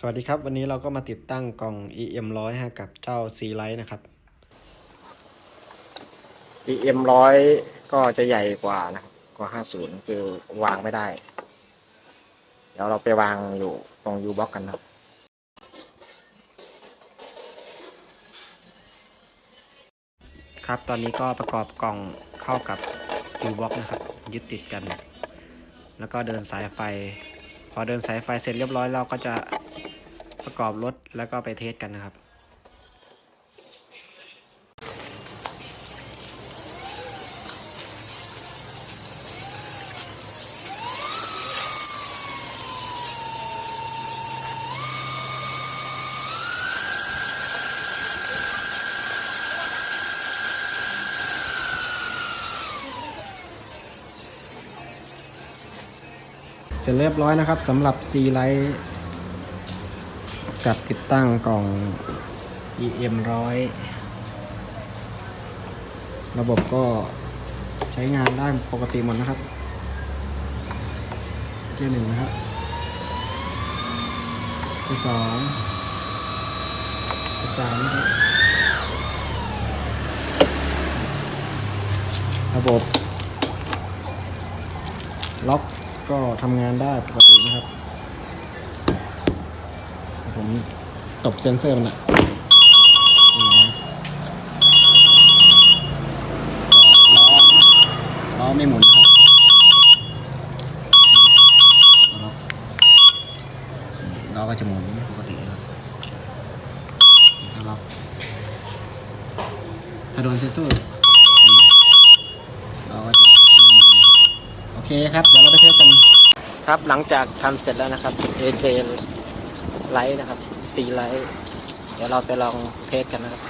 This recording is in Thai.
สวัสดีครับ วันนี้เราก็มาติดตั้งกล่อง EM 1 0 0กับเจ้า C Lite นะครับ EM ร้อยก็จะใหญ่กว่านะครับกว่าห้าศูนย์คือวางไม่ได้ เดี๋ยวเราไปวางอยู่ตรง U box กันนะครับครับ ตอนนี้ก็ประกอบกล่องเข้ากับ U box นะครับ ยึดติดกัน แล้วก็เดินสายไฟพอเดินสายไฟเสร็จเรียบร้อยเราก็จะ ประกอบรถแล้วก็ไปเทสกันนะครับเสร็จเรียบร้อยนะครับสำหรับ C Lite กับติดตั้งกล่อง EM 100ระบบก็ใช้งานได้ปกติหมดนะครับ เกียร์หนึ่งนะครับที่สองที่สามนะครับ ระบบ ล็อกก็ทำงานได้ปกตินะครับ ผมตบเซ็นเซอร์มันอะนี่นะครับก็ล้อล้อไม่หมุนนะครับล้อล็อกนี่ล้อก็จะหมุนปกติครับถ้าล็อกถ้าโดนเซ็นเซอร์นี่ล้อก็จะไม่หมุนโอเคครับ เดี๋ยวเราไปเทสกันครับหลังจากทำเสร็จแล้วนะครับ AJ ไลท์นะครับ สีไลท์ เดี๋ยวเราไปลองเทสกันนะครับ